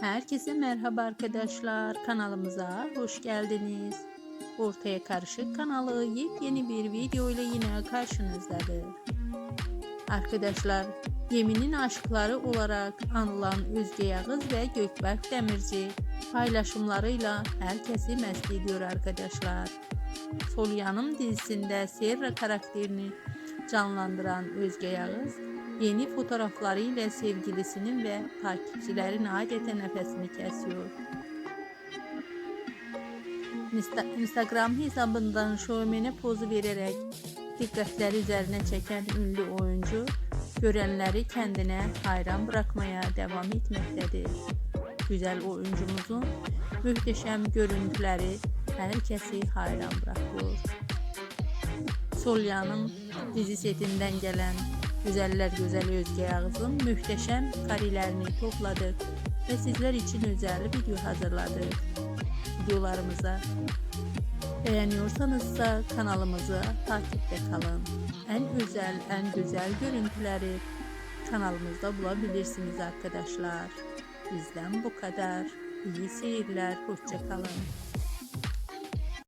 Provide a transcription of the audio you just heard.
Herkese merhaba arkadaşlar. Kanalımıza hoş geldiniz. Ortaya Karışık kanalı yepyeni bir video ile yine karşınızdadır. Arkadaşlar, Geminin aşkları olarak anılan Özge Yağız ve Gökberk Demirci paylaşımlarıyla herkesi mest ediyor arkadaşlar. Sol Yanım dizisinde Serra karakterini canlandıran Özge Yağız, yeni fotoğraflarıyla sevgilisinin ve takipçilerin adeta nefesini kesiyor. Insta- Instagram hesabından şovmene pozu vererek dikkatleri üzerine çeken ünlü oyuncu, görenleri kendine hayran bırakmaya devam etmektedir. Güzel oyuncumuzun muhteşem görüntüleri herkesi hayran bırakıyor. Solyan'ın dizi setinden gelen Güzeller Güzel Özge Yağız'ın muhteşem karelerini topladık ve sizler için özel video hazırladık. Videolarımıza beğeniyorsanız da kanalımızı takipte kalın. En özel, en güzel görüntüleri kanalımızda bulabilirsiniz arkadaşlar. Bizden bu kadar. İyi seyirler, hoşça kalın.